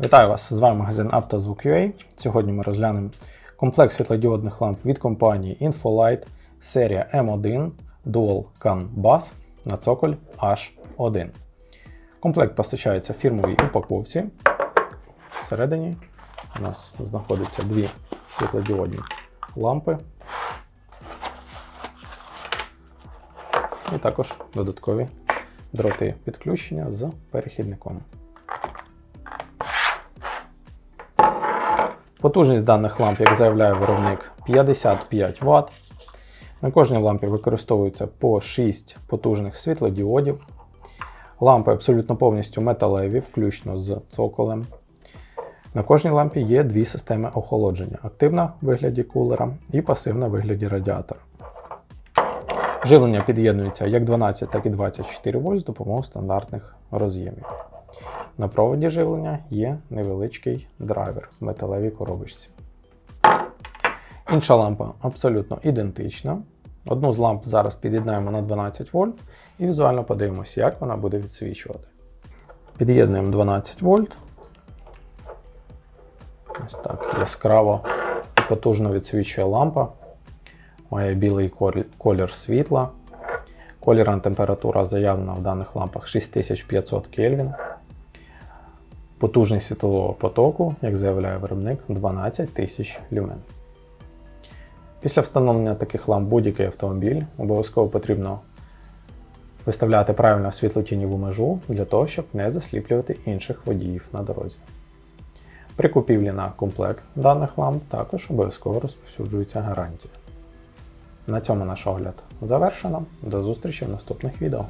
Вітаю вас! З вами магазин «Автозвук.UA». Сьогодні ми розглянемо комплект світлодіодних ламп від компанії Infolight серія M1 Dual CAN Bus на цоколь H1. Комплект постачається в фірмовій упаковці. Всередині у нас знаходяться дві світлодіодні лампи. І також додаткові дроти підключення з перехідником. Потужність даних ламп, як заявляє виробник, 55 Вт. На кожній лампі використовується по 6 потужних світлодіодів. Лампи абсолютно повністю металеві, включно з цоколем. На кожній лампі є дві системи охолодження: активна в вигляді кулера і пасивна в вигляді радіатора. Живлення під'єднується як 12, так і 24 вольт з допомогою стандартних роз'ємів. На проводі живлення є невеличкий драйвер в металевій коробочці. Інша лампа абсолютно ідентична. Одну з ламп зараз під'єднаємо на 12 вольт і візуально подивимося, як вона буде відсвічувати. Під'єднуємо 12 вольт. Ось так яскраво і потужно відсвічує лампа. Має білий колір світла. Колірна температура заявлена в даних лампах 6500 Кельвін. Потужність світлового потоку, як заявляє виробник, 12 тисяч люмен. Після встановлення таких ламп будь-який автомобіль обов'язково потрібно виставляти правильно світлотіньову межу для того, щоб не засліплювати інших водіїв на дорозі. При купівлі на комплект даних ламп також обов'язково розповсюджується гарантія. На цьому наш огляд завершено. До зустрічі в наступних відео.